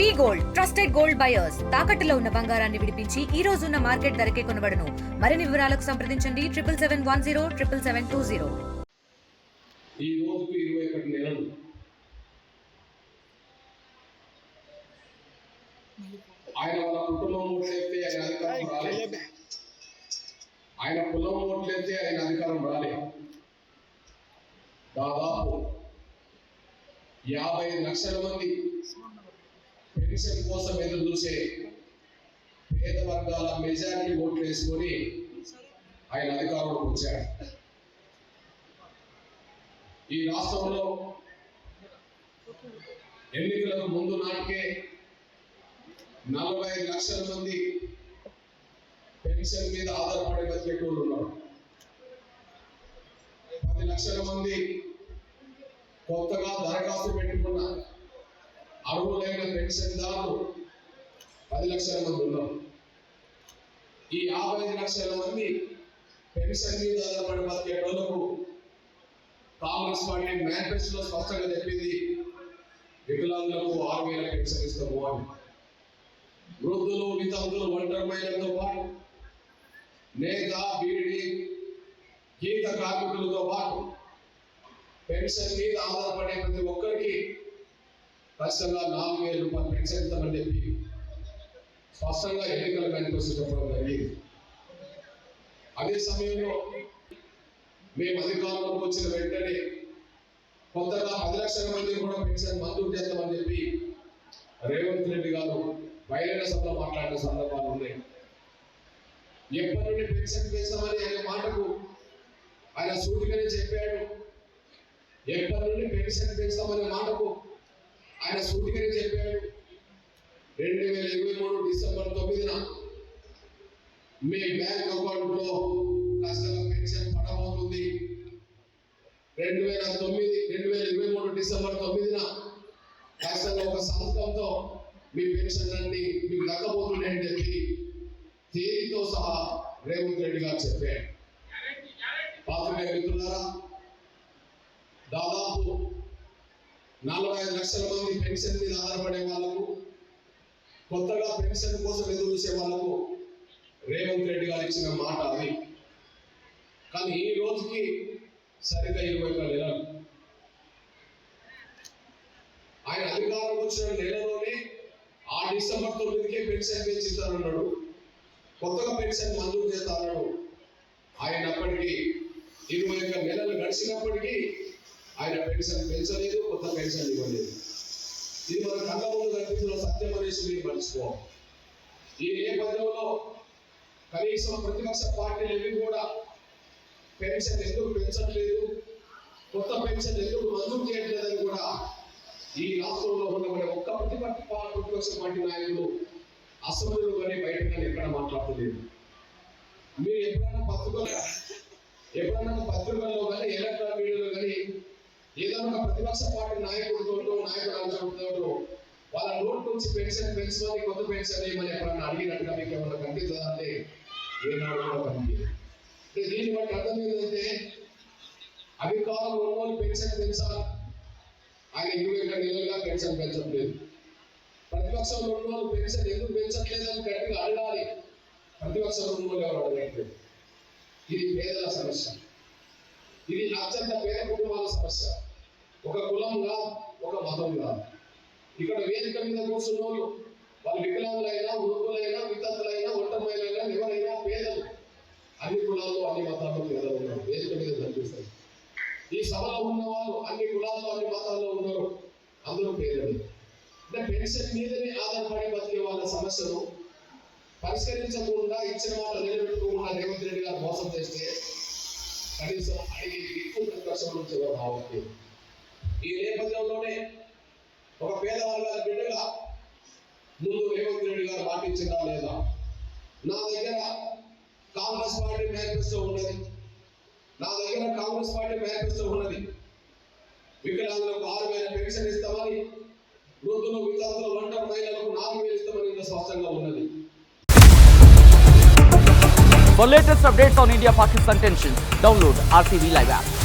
V gold trusted gold buyers. తాకట్టులో ఉన్న బంగారాన్ని విడిపించి ఈ రోజు ఉన్న మార్కెట్ ధరకే కొనబడను. మరిన్ని వివరాలకు సంప్రదించండి triple seven one zero triple seven two zero. ఈ రోజుకు ఇరవై ఒకటి నెలలు. ఆయన వాళ్ళ కుటుంబం ఓట్లేస్తే ఆయన అధికారం రాలే. ఆయన కులం ఓట్లేస్తే ఆయన అధికారం రాలే. దాదాపు యాభై లక్షల మంది పెన్షన్ కోసం ఎదురు చూసే పేద వర్గాల మెజారిటీ ఓట్లు వేసుకొని ఆయన అధికారంలోకి వచ్చాడు. ఈ రాష్ట్రంలో ఎన్నికలకు ముందు నాటికే నలభై ఐదు లక్షల మంది పెన్షన్ మీద ఆధారపడే బతికేటోళ్ళు ఉన్నారు. పది లక్షల మంది కొత్తగా దరఖాస్తు పెట్టుకున్న అర్హులైన పెన్షన్దారులు పది లక్షల మంది ఉన్నారు ఈ యాభై ఐదు లక్షల మంది పెన్షన్ మీద ఆధారపడి బతికేటోళ్ళకు కాంగ్రెస్ పార్టీ మేనిఫెస్టోలో స్పష్టంగా చెప్పింది వికలాంగులకు ఆరు వేల పెన్షన్ ఇస్తాము అని. వృద్ధులు వితంతులు ఒంటరి మహిళలతో పాటు నేత బీడి గీత కార్మికులతో పాటు పెన్షన్ మీద ఆధారపడే ప్రతి ఒక్కరికి ఖచ్చితంగా నాలుగు వేల రూపాయలు పెన్షన్ చెప్పి స్పష్టంగా ఎన్నికల మేనిఫెస్టో చెప్పడం జరిగింది. అదే సమయంలో మేము అధికారంలోకి వచ్చిన వెంటనే కొత్తగా పది లక్షల మంది కూడా పెన్షన్ మంజూరు చేస్తామని చెప్పి రేవంత్ రెడ్డి గారు బహిరంగ సభలో మాట్లాడిన సందర్భాలు ఉన్నాయి. ఎప్పటి నుండి పెన్షన్ పెంచామని అనే మాటకు ఆయన సూటిగానే చెప్పాడు. ఎప్పటి నుండి పెన్షన్ పెంచామనే మాటకు ఆయన సూటిగానే చెప్పాడు. రెండు వేల ఇరవై మూడు డిసెంబర్ తొమ్మిదిన మీ బ్యాంక్ అకౌంట్లో పెన్షన్ పడబోతుంది. రెండు వేల తొమ్మిది రెండు వేల ఇరవై మూడు డిసెంబర్ తొమ్మిదిన కాస్త ఒక సంతకంతో మీ పెన్షన్ అన్ని మీకు దక్కబోతున్నాయని చెప్పి తేదీతో సహా రేవంత్ రెడ్డి గారు చెప్పాడు పాత్ర మిత్రులారా దాదాపు నలభై ఐదు లక్షల మంది పెన్షన్ మీద ఆధారపడే వాళ్ళకు కొత్తగా పెన్షన్ కోసం ఎదురు చూసే వాళ్ళకు రేవంత్ రెడ్డి గారు ఇచ్చిన మాట అది. కానీ ఈ రోజుకి సరిగ్గా ఇరవై ఒక్క నెలలు. ఆయన అధికారం వచ్చిన నెలలోనే ఆ డిసెంబర్ తొమ్మిదికే పెన్షన్ పెంచుతానన్నాడు కొత్తగా పెన్షన్ మంజూరు చేస్తానన్నాడు. ఆయన అప్పటికి ఇరవై ఒక్క నెలలు గడిచినప్పటికీ ఆయన పెన్షన్ పెంచలేదు కొత్త పెన్షన్ ఇవ్వలేదు. ఇది మన కళ్ళ ముందు కనిపిస్తున్న సత్యం అనేసి మీరు మర్చిపోవాలి ఈ నేపథ్యంలో కనీసం ప్రతిపక్ష పార్టీలు ఏవి కూడా పెన్షన్ ఎందుకు పెంచట్లేదు కొత్త పెన్షన్ ఎందుకు మంజూరు చేయట్లేదని కూడా ఈ రాష్ట్రంలో ఉన్న ఒక్క ప్రతిపక్ష ప్రతిపక్ష పార్టీ నాయకులు అసెంబ్లీలో కానీ బయట కానీ ఎక్కడ మాట్లాడలేదు. మీరు ఎప్పుడైనా పత్రికలు ఎప్పుడైనా పత్రికల్లో కానీ ఎలక్ట్రానిక్ ఉన్న ప్రతిపక్ష పార్టీ నాయకుడితో నాయకుడు అంశాలతో వాళ్ళ నోట్ నుంచి పెన్షన్ పెంచమని కొత్త పెన్షన్ ఏమని ఎప్పుడన్నా అడిగినట్టుగా మీకు ఏమన్నా కనిపిస్తుందా అంటే ఏనాడు కూడా కనిపించదు అంటే దీన్ని బట్టి అర్థం ఏంటంటే అధికారం ఉన్నోళ్ళు పెన్షన్ పెంచాలి. ఆయన ఇరవై ఒక్క నెలలుగా పెన్షన్ పెంచట్లేదు. ప్రతిపక్షంలో ఉన్నోళ్ళు పెన్షన్ ఎందుకు పెంచట్లేదని గట్టిగా అడగాలి. ప్రతిపక్షంలో ఉన్నోళ్ళు ఎవరు అడగట్లేదు. ఇది పేదల సమస్య. ఇది అత్యంత పేద కుటుంబాల సమస్య. ఒక కులంగా ఒక మతంగా. ఇక్కడ వేదిక మీద కూర్చున్న వాళ్ళు వాళ్ళు వికలాంగులైనా వృద్ధులైనా వితంతులైనా ఒంటమైనా ఎవరైనా పేదలు. అన్ని కులాల్లో అన్ని మతాల్లో పేదలు ఉన్నారు. వేదిక మీద కనిపిస్తారు. ఈ సభలో ఉన్న వాళ్ళు అన్ని కులాల్లో అన్ని మతాల్లో ఉన్నారు. అందరూ పేదలు. అంటే పెన్షన్ మీదనే ఆధారపడి బతికే వాళ్ళ సమస్యను పరిష్కరించకుండా ఇచ్చిన మాట నిలబెట్టుకోకుండా రేవంత్ రెడ్డి గారు మోసం చేస్తే కనీసం అడిగి ఎక్కువ ప్రతిపక్షం నుంచి ఎవరు రావట్లేదు ఈ నేపథ్యంలోనే ఒక పేద వర్గాల బిడ్డగా ముందు రేవంత్ రెడ్డి గారు పాటించిందా లేదా? నా దగ్గర కాంగ్రెస్ పార్టీ మేనిఫెస్టో ఉన్నది. నా దగ్గర కాంగ్రెస్ పార్టీ మేనిఫెస్టో ఉన్నది. వికలాంగులకు ఆరు వేల పెన్షన్ ఇస్తామని వృద్ధులు వితంతులు ఒంటరి మహిళలకు నాలుగు వేలు ఇస్తామని స్పష్టంగా ఉన్నది. For latest updates on India Pakistan tensions, download RTV Live app.